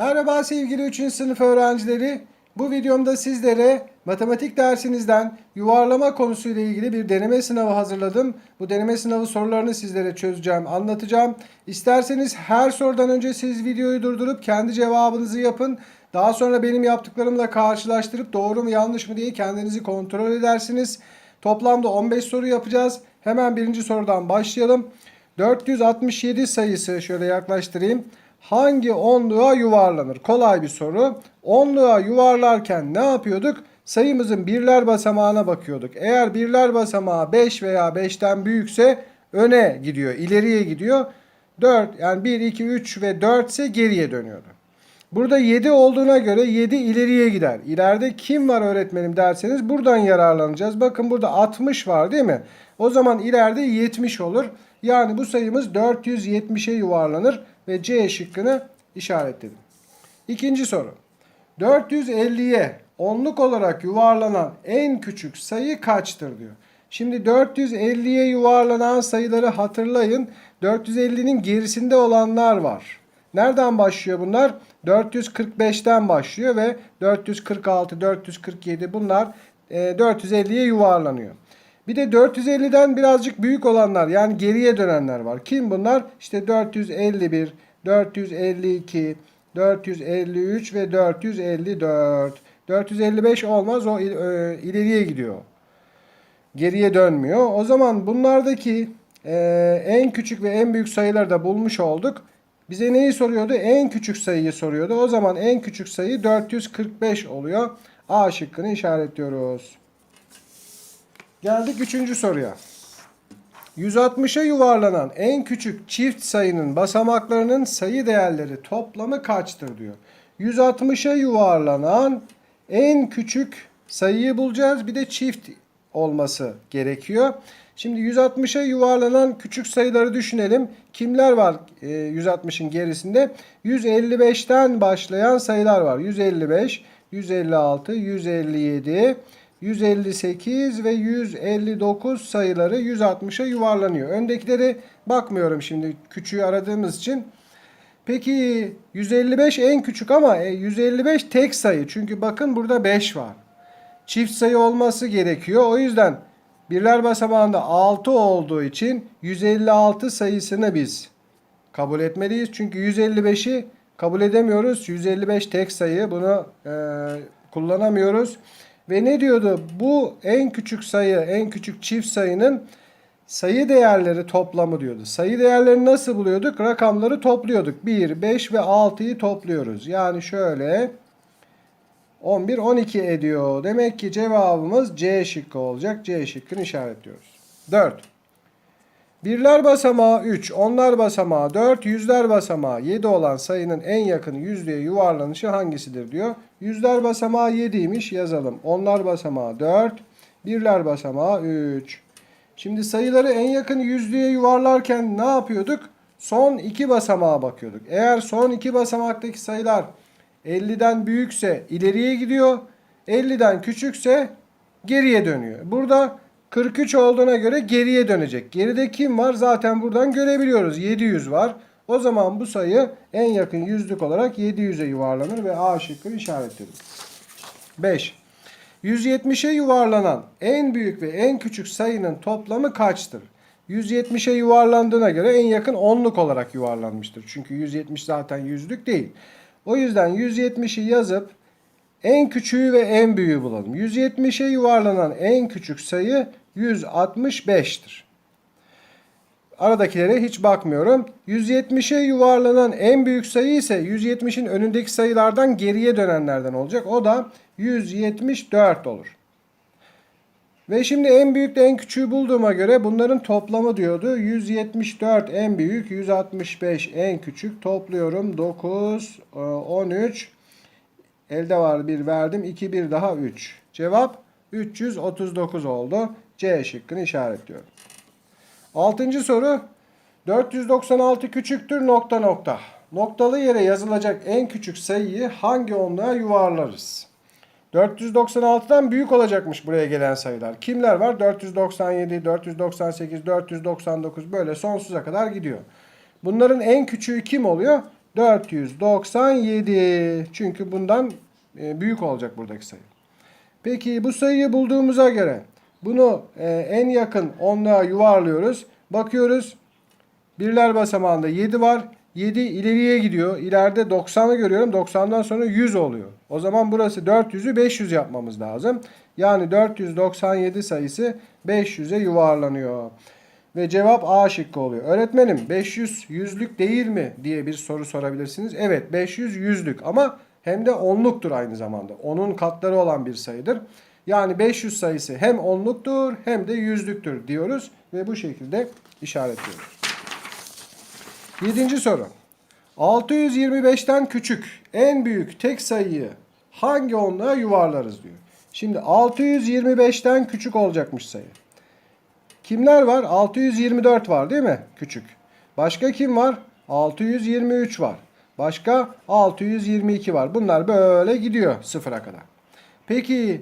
Merhaba sevgili 3. sınıf öğrencileri. Bu videomda sizlere matematik dersinizden yuvarlama konusuyla ilgili bir deneme sınavı hazırladım. Bu deneme sınavı sorularını sizlere çözeceğim, anlatacağım. İsterseniz her sorudan önce siz videoyu durdurup kendi cevabınızı yapın. Daha sonra benim yaptıklarımla karşılaştırıp doğru mu yanlış mı diye kendinizi kontrol edersiniz. Toplamda 15 soru yapacağız. Hemen birinci sorudan başlayalım. 467 sayısı şöyle yaklaştırayım. Hangi onluğa yuvarlanır? Kolay bir soru. Onluğa yuvarlarken ne yapıyorduk? Sayımızın birler basamağına bakıyorduk. Eğer birler basamağı 5 veya 5'ten büyükse öne gidiyor, ileriye gidiyor. 4 yani 1, 2, 3 ve 4 ise geriye dönüyordu. Burada 7 olduğuna göre 7 ileriye gider. İleride kim var öğretmenim derseniz buradan yararlanacağız. Bakın burada 60 var değil mi? O zaman ileride 70 olur. Yani bu sayımız 470'e yuvarlanır ve C şıkkını işaretledim. İkinci soru. 450'ye onluk olarak yuvarlanan en küçük sayı kaçtır diyor. Şimdi 450'ye yuvarlanan sayıları hatırlayın. 450'nin gerisinde olanlar var. Nereden başlıyor bunlar? 445'ten başlıyor ve 446, 447 bunlar e, 450'ye yuvarlanıyor. Bir de 450'den birazcık büyük olanlar yani geriye dönenler var. Kim bunlar? İşte 451, 452, 453 ve 454. 455 olmaz o e, ileriye gidiyor. Geriye dönmüyor. O zaman bunlardaki e, en küçük ve en büyük sayıları da bulmuş olduk. Bize neyi soruyordu? En küçük sayıyı soruyordu. O zaman en küçük sayı 445 oluyor. A şıkkını işaretliyoruz. Geldik üçüncü soruya. 160'a yuvarlanan en küçük çift sayının basamaklarının sayı değerleri toplamı kaçtır diyor. 160'a yuvarlanan en küçük sayıyı bulacağız. Bir de çift olması gerekiyor. Şimdi 160'a yuvarlanan küçük sayıları düşünelim. Kimler var e, 160'ın gerisinde? 155'ten başlayan sayılar var. 155, 156, 157, 158 ve 159 sayıları 160'a yuvarlanıyor. Öndekileri bakmıyorum şimdi küçüğü aradığımız için. Peki 155 en küçük ama e, 155 tek sayı. Çünkü bakın burada 5 var. Çift sayı olması gerekiyor. O yüzden birler basamağında 6 olduğu için 156 sayısını biz kabul etmeliyiz. Çünkü 155'i kabul edemiyoruz. 155 tek sayı. Bunu e, kullanamıyoruz. Ve ne diyordu? Bu en küçük sayı, en küçük çift sayının sayı değerleri toplamı diyordu. Sayı değerlerini nasıl buluyorduk? Rakamları topluyorduk. 1, 5 ve 6'yı topluyoruz. Yani şöyle 11, 12 ediyor. Demek ki cevabımız C şıkkı olacak. C şıkkını işaretliyoruz. 4. Birler basamağı 3, onlar basamağı 4, yüzler basamağı 7 olan sayının en yakın yüzlüğe yuvarlanışı hangisidir diyor. Yüzler basamağı 7'ymiş yazalım. Onlar basamağı 4, birler basamağı 3. Şimdi sayıları en yakın yüzlüğe yuvarlarken ne yapıyorduk? Son iki basamağa bakıyorduk. Eğer son iki basamaktaki sayılar 50'den büyükse ileriye gidiyor. 50'den küçükse geriye dönüyor. Burada 43 olduğuna göre geriye dönecek. Geride kim var? Zaten buradan görebiliyoruz. 700 var. O zaman bu sayı en yakın yüzlük olarak 700'e yuvarlanır ve A şıkkını işaretledim. 5. 170'e yuvarlanan en büyük ve en küçük sayının toplamı kaçtır? 170'e yuvarlandığına göre en yakın onluk olarak yuvarlanmıştır. Çünkü 170 zaten yüzlük değil. O yüzden 170'i yazıp en küçüğü ve en büyüğü bulalım. 170'e yuvarlanan en küçük sayı 165'tir. Aradakilere hiç bakmıyorum. 170'e yuvarlanan en büyük sayı ise 170'in önündeki sayılardan geriye dönenlerden olacak. O da 174 olur. Ve şimdi en büyükle en küçüğü bulduğuma göre bunların toplamı diyordu. 174 en büyük, 165 en küçük. Topluyorum 9, 13. Elde var bir verdim. 2, 1 daha 3. Cevap 339 oldu. C şıkkını işaretliyorum. Altıncı soru. 496 küçüktür nokta nokta. Noktalı yere yazılacak en küçük sayıyı hangi onluğa yuvarlarız? 496'dan büyük olacakmış buraya gelen sayılar. Kimler var? 497, 498, 499 böyle sonsuza kadar gidiyor. Bunların en küçüğü kim oluyor? 497. Çünkü bundan e, büyük olacak buradaki sayı. Peki bu sayıyı bulduğumuza göre bunu e, en yakın onluğa yuvarlıyoruz. Bakıyoruz birler basamağında 7 var. 7 ileriye gidiyor. İleride 90'ı görüyorum. 90'dan sonra 100 oluyor. O zaman burası 400'ü 500 yapmamız lazım. Yani 497 sayısı 500'e yuvarlanıyor. Ve cevap A şıkkı oluyor. Öğretmenim 500 yüzlük değil mi diye bir soru sorabilirsiniz. Evet 500 yüzlük ama hem de onluktur aynı zamanda. Onun katları olan bir sayıdır. Yani 500 sayısı hem onluktur hem de yüzlüktür diyoruz ve bu şekilde işaretliyoruz. Yedinci soru. 625'ten küçük en büyük tek sayıyı hangi onluğa yuvarlarız diyor. Şimdi 625'ten küçük olacakmış sayı. Kimler var? 624 var değil mi? Küçük. Başka kim var? 623 var. Başka 622 var. Bunlar böyle gidiyor sıfıra kadar. Peki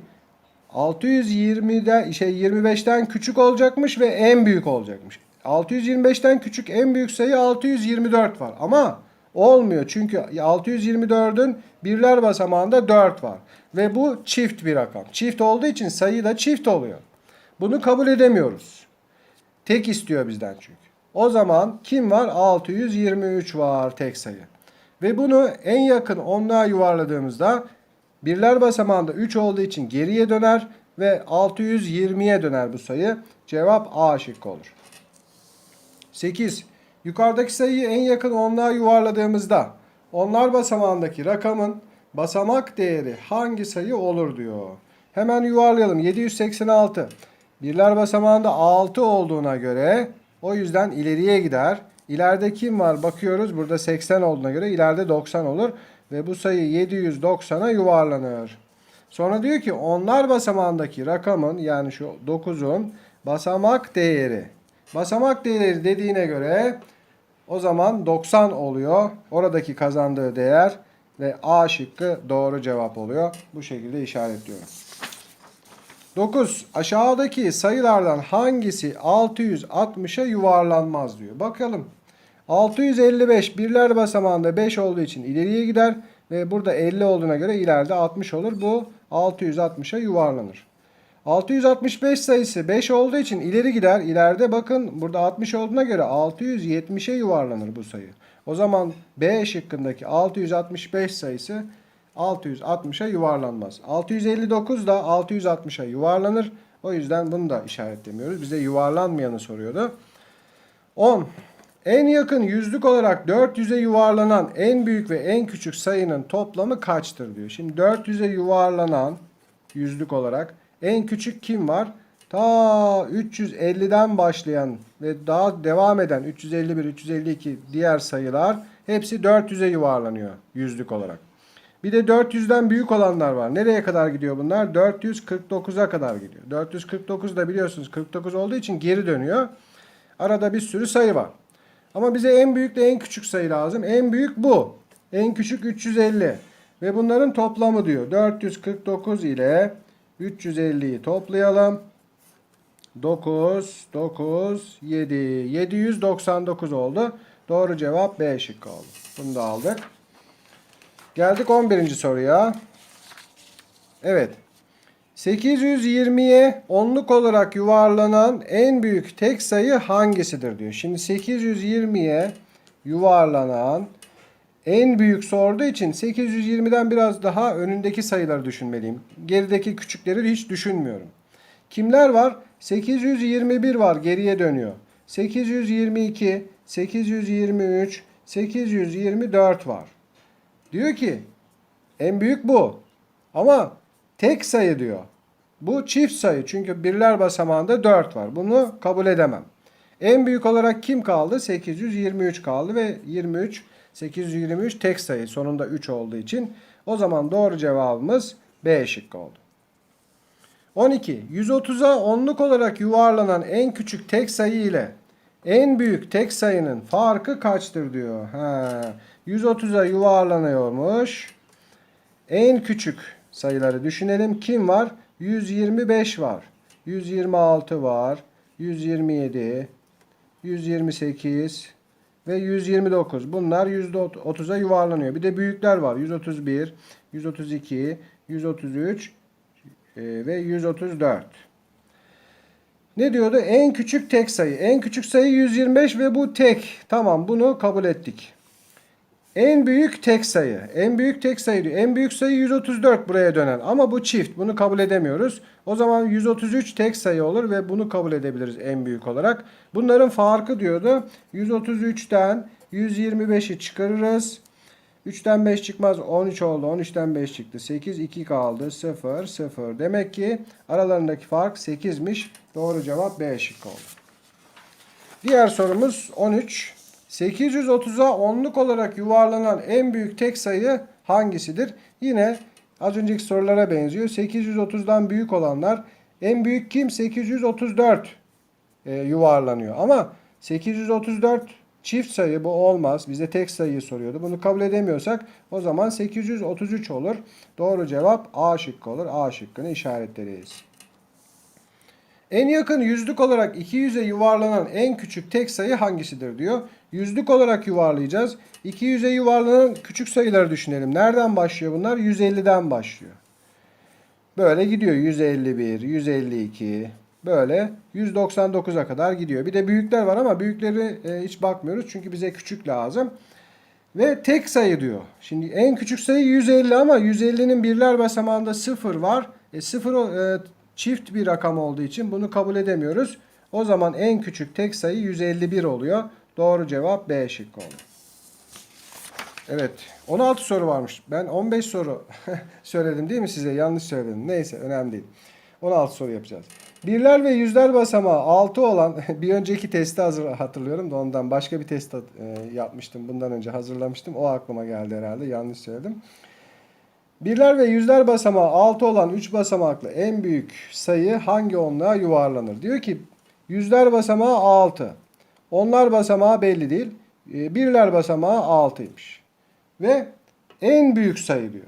620'de şey 25'ten küçük olacakmış ve en büyük olacakmış. 625'ten küçük en büyük sayı 624 var. Ama olmuyor çünkü 624'ün birler basamağında 4 var. Ve bu çift bir rakam. Çift olduğu için sayı da çift oluyor. Bunu kabul edemiyoruz. Tek istiyor bizden çünkü. O zaman kim var? 623 var tek sayı. Ve bunu en yakın onluğa yuvarladığımızda birler basamağında 3 olduğu için geriye döner ve 620'ye döner bu sayı. Cevap A şıkkı olur. 8. Yukarıdaki sayıyı en yakın onluğa yuvarladığımızda onlar basamağındaki rakamın basamak değeri hangi sayı olur diyor. Hemen yuvarlayalım. 786. Birler basamağında 6 olduğuna göre o yüzden ileriye gider. İleride kim var bakıyoruz. Burada 80 olduğuna göre ileride 90 olur. Ve bu sayı 790'a yuvarlanır. Sonra diyor ki onlar basamağındaki rakamın yani şu 9'un basamak değeri. Basamak değeri dediğine göre o zaman 90 oluyor. Oradaki kazandığı değer ve A şıkkı doğru cevap oluyor. Bu şekilde işaretliyorum. 9. Aşağıdaki sayılardan hangisi 660'a yuvarlanmaz diyor. Bakalım. 655 birler basamağında 5 olduğu için ileriye gider ve burada 50 olduğuna göre ileride 60 olur. Bu 660'a yuvarlanır. 665 sayısı 5 olduğu için ileri gider. İleride bakın burada 60 olduğuna göre 670'e yuvarlanır bu sayı. O zaman B şıkkındaki 665 sayısı 660'a yuvarlanmaz. 659 da 660'a yuvarlanır. O yüzden bunu da işaretlemiyoruz. Bize yuvarlanmayanı soruyordu. 10. En yakın yüzlük olarak 400'e yuvarlanan en büyük ve en küçük sayının toplamı kaçtır diyor. Şimdi 400'e yuvarlanan yüzlük olarak en küçük kim var? Ta 350'den başlayan ve daha devam eden 351, 352 diğer sayılar hepsi 400'e yuvarlanıyor yüzlük olarak. Bir de 400'den büyük olanlar var. Nereye kadar gidiyor bunlar? 449'a kadar gidiyor. 449 da biliyorsunuz 49 olduğu için geri dönüyor. Arada bir sürü sayı var. Ama bize en büyük de en küçük sayı lazım. En büyük bu. En küçük 350. Ve bunların toplamı diyor. 449 ile 350'yi toplayalım. 9, 9, 7. 799 oldu. Doğru cevap B şıkkı oldu. Bunu da aldık. Geldik 11. soruya. Evet. 820'ye onluk olarak yuvarlanan en büyük tek sayı hangisidir diyor. Şimdi 820'ye yuvarlanan en büyük sorduğu için 820'den biraz daha önündeki sayıları düşünmeliyim. Gerideki küçükleri hiç düşünmüyorum. Kimler var? 821 var geriye dönüyor. 822, 823, 824 var. Diyor ki en büyük bu. Ama tek sayı diyor. Bu çift sayı çünkü birler basamağında 4 var. Bunu kabul edemem. En büyük olarak kim kaldı? 823 kaldı ve 23 823 tek sayı sonunda 3 olduğu için o zaman doğru cevabımız B şıkkı oldu. 12. 130'a onluk olarak yuvarlanan en küçük tek sayı ile en büyük tek sayının farkı kaçtır diyor. Ha, 130'a yuvarlanıyormuş. En küçük sayıları düşünelim. Kim var? 125 var. 126 var. 127, 128 ve 129. Bunlar %30'a yuvarlanıyor. Bir de büyükler var. 131, 132, 133 e, ve 134. Ne diyordu? En küçük tek sayı. En küçük sayı 125 ve bu tek. Tamam bunu kabul ettik. En büyük tek sayı. En büyük tek sayı diyor. En büyük sayı 134 buraya dönen. Ama bu çift. Bunu kabul edemiyoruz. O zaman 133 tek sayı olur ve bunu kabul edebiliriz en büyük olarak. Bunların farkı diyordu. 133'ten 125'i çıkarırız. 3'ten 5 çıkmaz 13 oldu. 13'ten 5 çıktı. 8 2 kaldı. 0 0. Demek ki aralarındaki fark 8'miş. Doğru cevap B şıkkı oldu. Diğer sorumuz 13. 830'a onluk olarak yuvarlanan en büyük tek sayı hangisidir? Yine az önceki sorulara benziyor. 830'dan büyük olanlar en büyük kim? 834 e, yuvarlanıyor. Ama 834 çift sayı bu olmaz. Bize tek sayıyı soruyordu. Bunu kabul edemiyorsak o zaman 833 olur. Doğru cevap A şıkkı olur. A şıkkını işaretleriz. En yakın yüzlük olarak 200'e yuvarlanan en küçük tek sayı hangisidir diyor. Yüzlük olarak yuvarlayacağız. 200'e yuvarlanan küçük sayıları düşünelim. Nereden başlıyor bunlar? 150'den başlıyor. Böyle gidiyor 151, 152, böyle 199'a kadar gidiyor. Bir de büyükler var ama büyükleri e, hiç bakmıyoruz çünkü bize küçük lazım. Ve tek sayı diyor. Şimdi en küçük sayı 150 ama 150'nin birler basamağında 0 var. E 0 e, çift bir rakam olduğu için bunu kabul edemiyoruz. O zaman en küçük tek sayı 151 oluyor. Doğru cevap B şıkkı olur. Evet. 16 soru varmış. Ben 15 soru söyledim değil mi size? Yanlış söyledim. Neyse önemli değil. 16 soru yapacağız. Birler ve yüzler basamağı 6 olan bir önceki testi hazır hatırlıyorum da ondan başka bir test e, yapmıştım. Bundan önce hazırlamıştım. O aklıma geldi herhalde. Yanlış söyledim. Birler ve yüzler basamağı 6 olan 3 basamaklı en büyük sayı hangi onluğa yuvarlanır? Diyor ki yüzler basamağı 6. Onlar basamağı belli değil. E, Birler basamağı 6'ymış. Ve en büyük sayı diyor.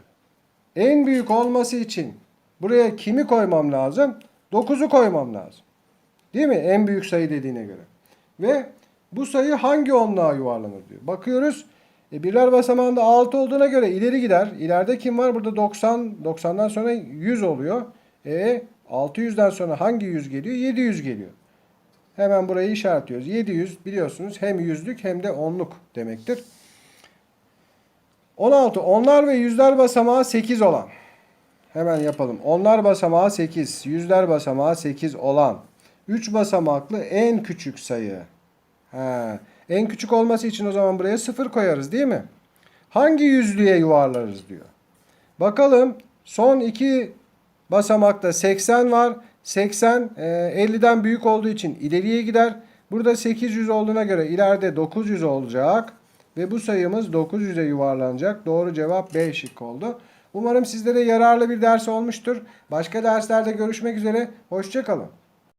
En büyük olması için buraya kimi koymam lazım? 9'u koymam lazım. Değil mi? En büyük sayı dediğine göre. Ve bu sayı hangi onluğa yuvarlanır diyor. Bakıyoruz. E, birler basamağında 6 olduğuna göre ileri gider. İleride kim var? Burada 90. 90'dan sonra 100 oluyor. E 600'den sonra hangi 100 geliyor? 700 geliyor. Hemen burayı işaretliyoruz. 700 biliyorsunuz hem yüzlük hem de onluk demektir. 16. Onlar ve yüzler basamağı 8 olan. Hemen yapalım. Onlar basamağı 8. Yüzler basamağı 8 olan. 3 basamaklı en küçük sayı. He. En küçük olması için o zaman buraya 0 koyarız değil mi? Hangi yüzlüğe yuvarlarız diyor. Bakalım son iki basamakta 80 var. 80 e, 50'den büyük olduğu için ileriye gider. Burada 800 olduğuna göre ileride 900 olacak. Ve bu sayımız 900'e yuvarlanacak. Doğru cevap B şıkkı oldu. Umarım sizlere yararlı bir ders olmuştur. Başka derslerde görüşmek üzere. Hoşçakalın.